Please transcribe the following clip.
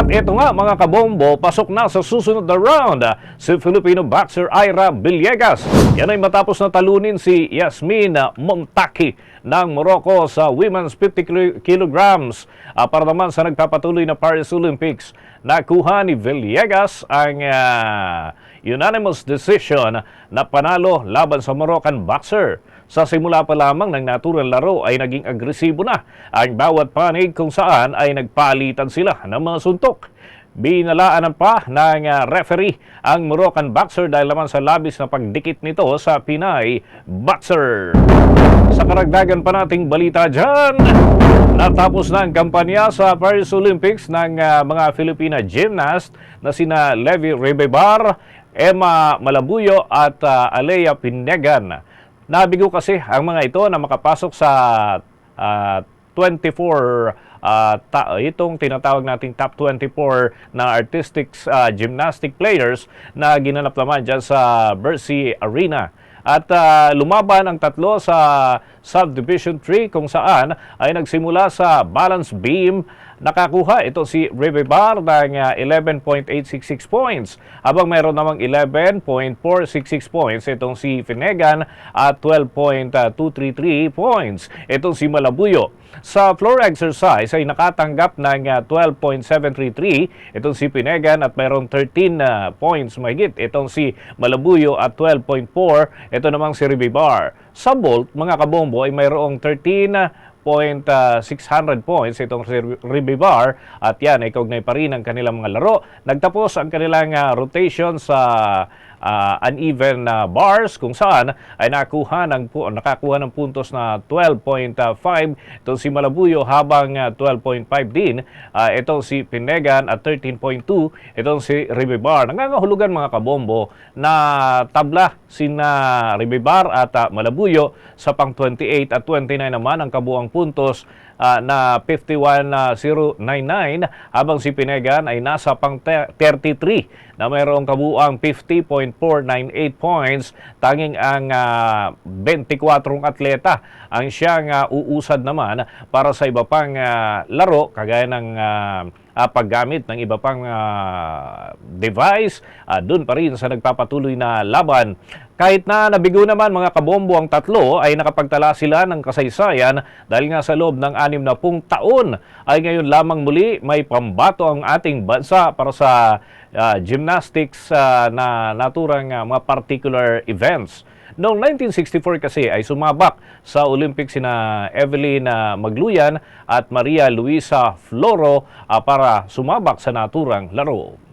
At ito nga mga kabombo, pasok na sa susunod na round si Filipino boxer Ira Villegas. Yan ay matapos na talunin si Yasmin Montaki ng Morocco sa women's 50 kilo- kilograms Ah, para naman sa nagpapatuloy na Paris Olympics. Nakuha ni Villegas ang ah, unanimous decision na panalo laban sa Moroccan boxer. Sa simula pa lamang ng naturang laro ay naging agresibo na ang bawat panig kung saan ay nagpalitan sila ng mga suntok. Binalaanan pa ng ah, referee ang Moroccan boxer dahil naman sa labis na pagdikit nito sa Pinay boxer. Sa karagdagan pa nating balita dyan, natapos na ang kampanya sa Paris Olympics ng ah, mga Filipina gymnast na sina Levi Ribebar, Emma Malabuyo at ah, Alea Pinegan. Nabigo kasi ang mga ito na makapasok sa ah, 24 ah, ta- itong tinatawag nating top 24 na artistic ah, gymnastic players na ginanap naman dyan sa Bercy Arena. At ah, lumaban ang tatlo sa Subdivision 3 kung saan ay nagsimula sa balance beam. Nakakuha ito si Ribebar ng ah, 11.866 points. Habang meron namang 11.466 points itong si Finegan at 12.233 points itong si Malabuyo. Sa floor exercise ay nakatanggap ng ah, 12.733 itong si Pinegan at mayroong 13 na points mahigit itong si Malabuyo at 12.4 ito namang si Ribibar. Sa Bolt, mga kabombo ay mayroong 13 point ah, 600 points itong si Ribibar at yan ay kaugnay pa rin ang kanilang mga laro. Nagtapos ang kanilang ah, rotation sa ah, uneven na bars kung saan ay nakakuha ng nakakuha ng puntos na 12.5 itong si Malabuyo habang ah, 12.5 din. Ah, itong si Pinegan at 13.2 itong si Ribibar. Nangangahulugan mga kabombo na tabla sina Ribibar at ah, Malabuyo sa pang 28 at 29 naman ang kabuang puntos ah, na 51.099 habang si Pinegan ay nasa pang te- 33 na mayroong kabuang 50.498 points. Tanging ang ah, 24 atleta ang siyang ah, uusad naman para sa iba pang ah, laro kagaya ng ah, ah, paggamit ng iba pang ah, device ah, doon pa rin sa nagpapatuloy na laban. Kahit na nabigo naman mga kabombo ang tatlo ay nakapagtala sila ng kasaysayan dahil nga sa loob ng anim na pung taon ay ngayon lamang muli may pambato ang ating bansa para sa ah, gymnastics ah, na naturang ah, mga particular events. Noong 1964 kasi ay sumabak sa Olympics sina Evelyn ah, Magluyan at Maria Luisa Floro ah, para sumabak sa naturang laro.